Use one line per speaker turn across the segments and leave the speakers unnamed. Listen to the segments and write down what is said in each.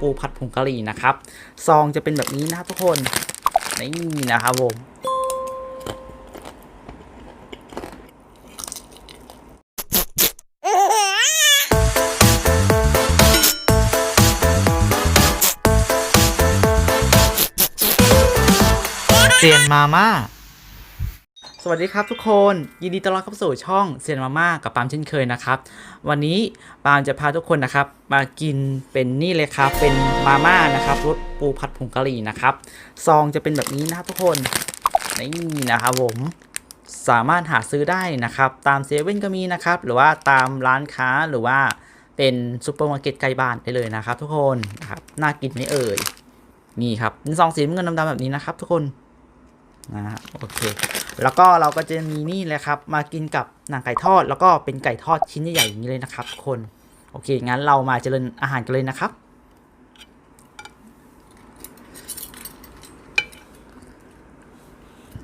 ปูผัดผงกะหรี่นะครับ ซองจะเป็นแบบนี้นะทุกคนนี่นะครับผม
เซียนมาม่า
สวัสดีครับทุกคนยินดีต้อนรับเข้าสู่ช่องเซียนมาม่ากับปามเช่นเคยนะครับ วันนี้ปามจะพาทุกคนนะครับ มากินเป็นนี่เลยครับ เป็นมาม่านะครับรสปูผัดผงกะหรี่นะครับ ซองจะเป็นแบบนี้นะครับทุกคนนี่นะครับผมสามารถหาซื้อได้นะครับ ตามเซเว่นก็มีนะครับ หรือว่าตามร้านค้าหรือว่าเป็นซูเปอร์มาร์เก็ตใกล้บ้านได้เลยนะครับ ทุกคนนะครับน่ากินไหม่เอ่ยนี่ครับเป็นซองสีน้ำเงินดำๆแบบนี้นะครับ ทุกคน นะฮะโอเค แล้วก็เราก็จะมีนี่เลยครับ มากินกับหนังไก่ทอด แล้วก็เป็นไก่ทอดชิ้นใหญ่ๆอย่างนี้เลยนะครับทุกคนโอเค งั้นเรามาเจริญอาหารกันเลยนะครับ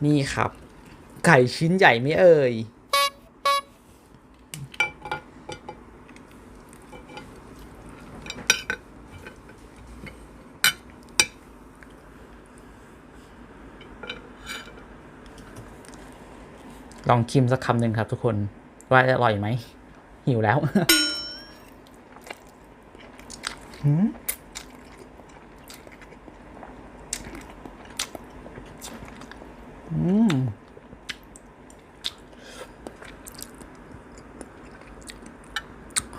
นี่ครับ ไก่ชิ้นใหญ่ไหม่เอ่ย ลองชิมสักคำหนึ่งครับทุกคน ว่าจะอร่อยไหม หิวแล้วอืม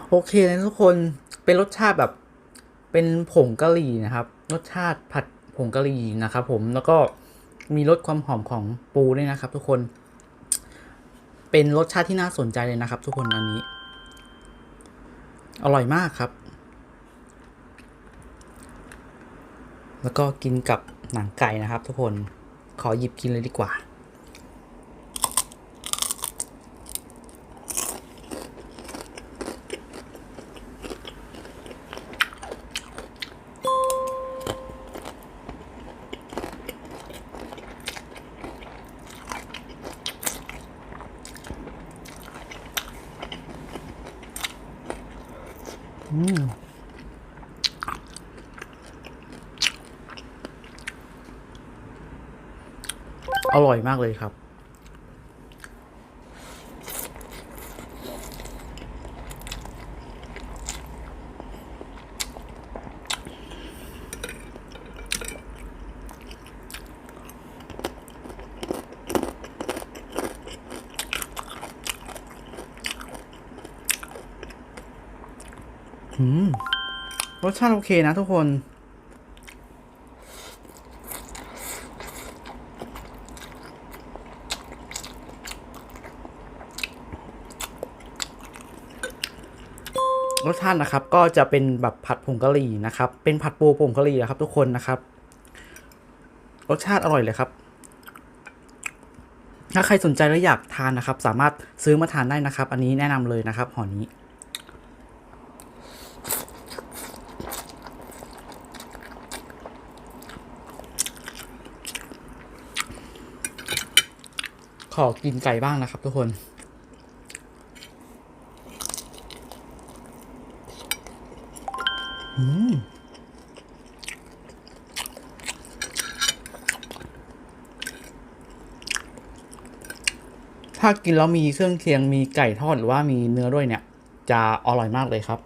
โอเคเลยทุกคนเป็นรสชาติแบบ เป็นผงกะหรี่นะครับ รสชาติผัดผงกะหรี่นะครับ ผมแล้วก็มีรสความหอมของปูด้วยนะครับ ทุกคน เป็นรสชาติที่น่าสนใจเลยนะครับ ทุกคนอันนี้ อร่อยมากครับ แล้วก็กินกับหนังไก่นะครับ ทุกคนขอหยิบกินเลยดีกว่า อร่อยมากเลยครับ รสชาติโอเคนะทุกคน รสชาตินะครับ ก็จะเป็นแบบผัดผงกะหรี่นะครับ เป็นผัดปูผงกะหรี่นะครับ ทุกคนนะครับ รสชาติอร่อยเลยครับ ถ้าใครสนใจและอยากทานนะครับ สามารถซื้อมาทานได้นะครับ อันนี้แนะนำเลยนะครับห่อนี้ ขอกินไก่บ้างนะครับทุกคนอืมถ้ากินแล้วมีเครื่องเคียงมีไก่ทอดหรือว่ามีเนื้อด้วยเนี่ย จะอร่อยมากเลยครับ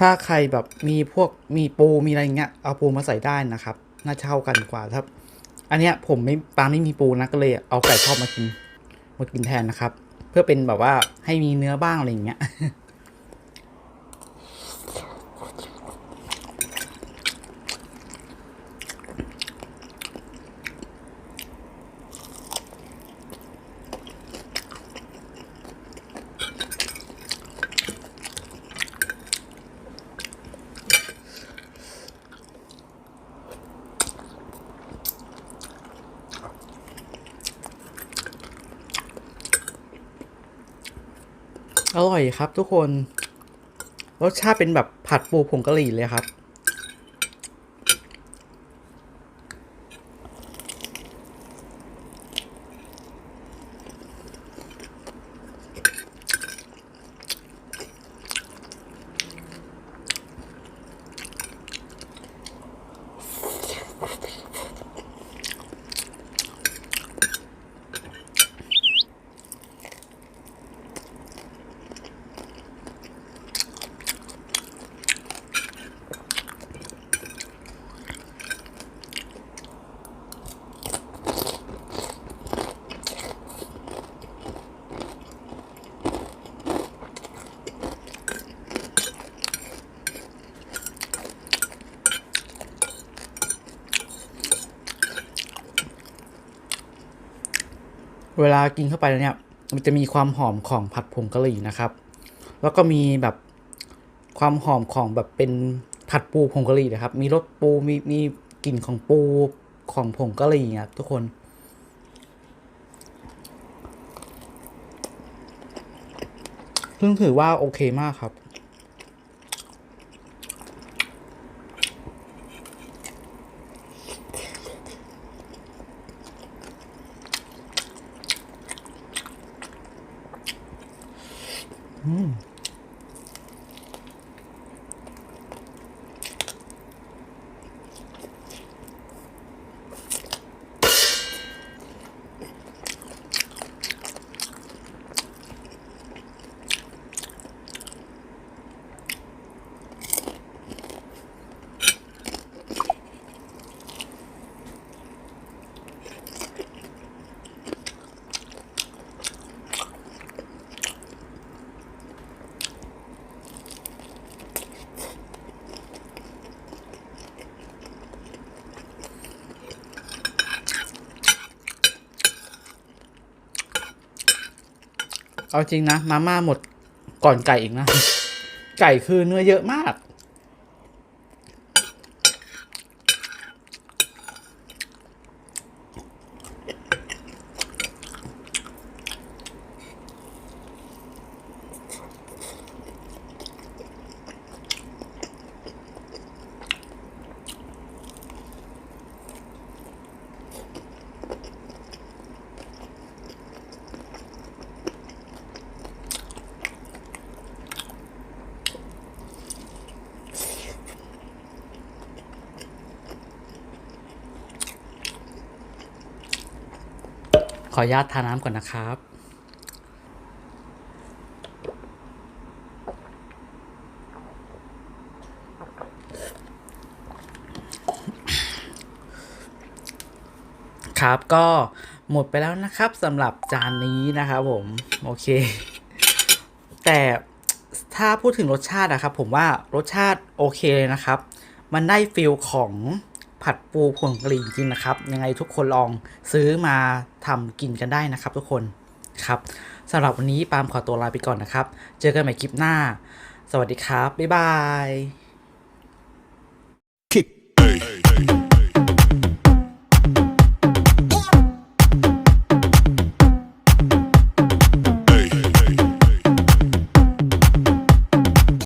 ถ้าใครแบบมีพวกมีปูมีอะไรเงี้ยเอาปูมาใส่ได้นะครับ น่าจะเข้ากันกว่าครับ อันเนี้ยผมไม่ปาไม่มีปูนะก็เลย เอาไก่ทอดมากินมากินแทนนะครับ เพื่อเป็นแบบว่าให้มีเนื้อบ้างอะไรอย่างเงี้ย อร่อยครับทุกคน รสชาติเป็นแบบผัดปูผงกะหรี่เลยครับ เวลากินเข้าไปแล้วเนี่ย มันจะมีความหอมของผัดผงกะหรี่นะครับ แล้วก็มีแบบความหอมของแบบเป็นผัดปูผงกะหรี่นะครับ มีรสปูมีมีกลิ่นของปูของผงกะหรี่อะทุกคนซึ่งถือว่าโอเคมากครับ เอาจริงนะ มาม่าหมดก่อนไก่อีกนะ ไก่คือเนื้อเยอะมาก ออนุญาตทาน้ำก่อนนะครับครับก็หมดไปแล้วนะครับสำหรับจานนี้นะครับผม โอเค แต่ถ้าพูดถึงรสชาตินะครับ ผมว่ารสชาติโอเคเลยนะครับ มันได้ฟิลของ ผัดปูผงกะหรี่จริงนะครับ ยังไงทุกคนลองซื้อมาทำกินกันได้นะครับทุกคนครับสำหรับวันนี้ปาล์มขอตัวลาไปก่อนนะครับ เจอกันใหม่คลิปหน้า สวัสดีครับ บ๊ายบาย